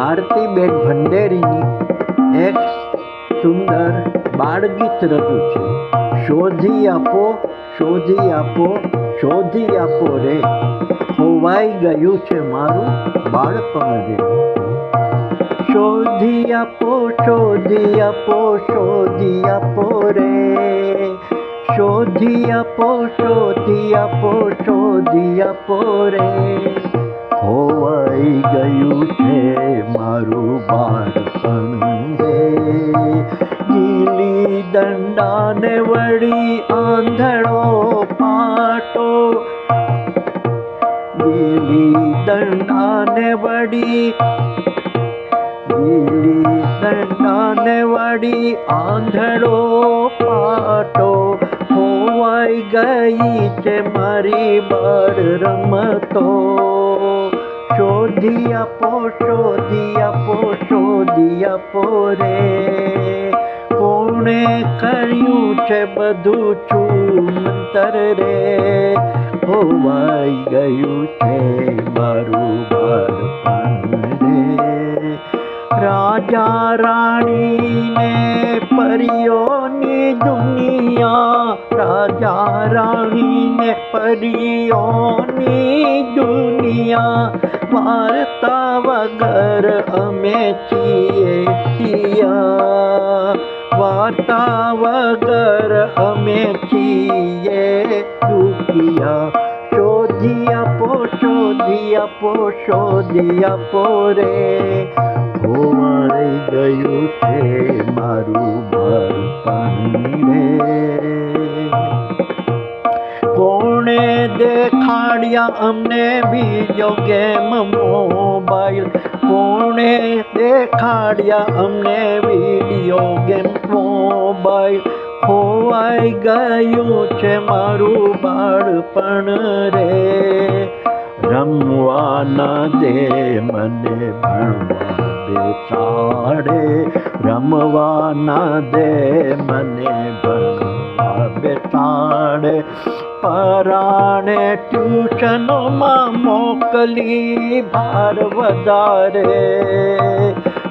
ભારતીબેન ભંડેરીની એક સુંદર બાળગીત રજૂ છે. શોધી આપો શોધી આપો શોધી આપો રે. ખોવાઈ ગયું છે મારું બાળપણ રે. શોધી આપો શોધી આપો શોધી આપો રે. શોધી આપો શોધી આપો શોધી આપો રે. ખોવાઈ ગયું છે મારું બાળપણ રે ગીલી દંડાને વળી આંધળો પાટો. ગીલી દંડાને વળી, ગીલી દંડાને વળી આંધળો પાટો. ખોવાઈ ગઈ છે મારી બળ રમતો. શોધી આપો શોધી આપો શોધી આપો રે. કોણે કર્યું છે બધું છું મંતર રે? ખોવાઈ ગયું છે મારું બાળપણ રે રાજા રાણીને પરિયોની દુનિયા રાજા રાણીને પરિયોની દુનિયા, વાર્તા વગર અમે છીએ છીએ વાર્તા વગર અમે છીએ દુખિયા શોધિયા પો શોધિયા પો શોધિયા પો રે. ખોવાઈ ગયું છે મારું બાળપણ રે. કોણે દેખાડ્યા અમને બીજો ગેમ મોબાઈલ? કોણે દેખાડ્યા અમને વીડિયો ગેમ મોબાઈલ? ખોવાઈ ગયું છે મારું બાળપણ રે. રમવા ન દે મને ભણવા બેસાડે રમવા ન દે મને ભણવા બેસાડે પરાણે ટ્યુશનોમાં મોકલી ભાર વધારે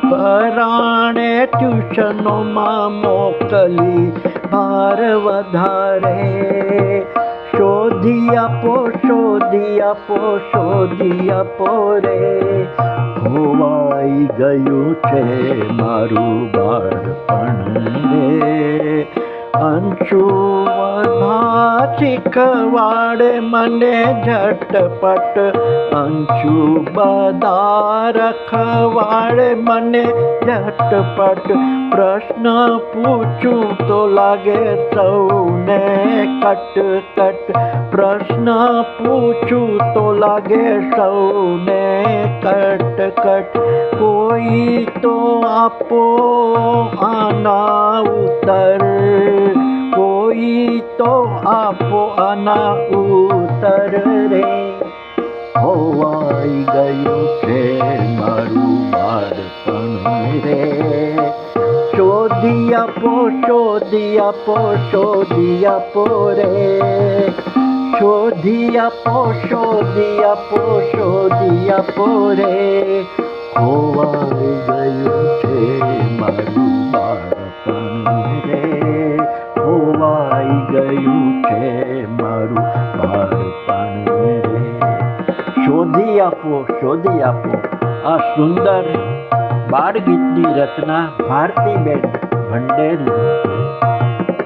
પરાણે ટ્યુશનોમાં મોકલી ભાર વધારે શોધી આપો શોધી આપો શોધી આપો રે ખોવાઈ ગયું છે મારું બાળપણ રે. અંશુ કવાડે મને ઝટપટ અંશુ બધા રખવાડે મને ઝટપટ પ્રશ્ન પૂછું તો લાગે સૌને કટ કટ પ્રશ્ન પૂછું તો લાગે સૌને કટ કટ કોઈ તો આપો આના ઉત્તર. તો આપો આના ઉત્તર રે ખોવાઈ ગયું છે મારું બાળપણ રે શોધી આપો શોધી આપો શોધી આપો રે શોધી આપો શોધી આપો શોધી આપો રે ખોવાઈ ગયું છે મારું શોધી આપો. આ સુંદર બાળગીતની રચના ભારતીબેન ભંડેરી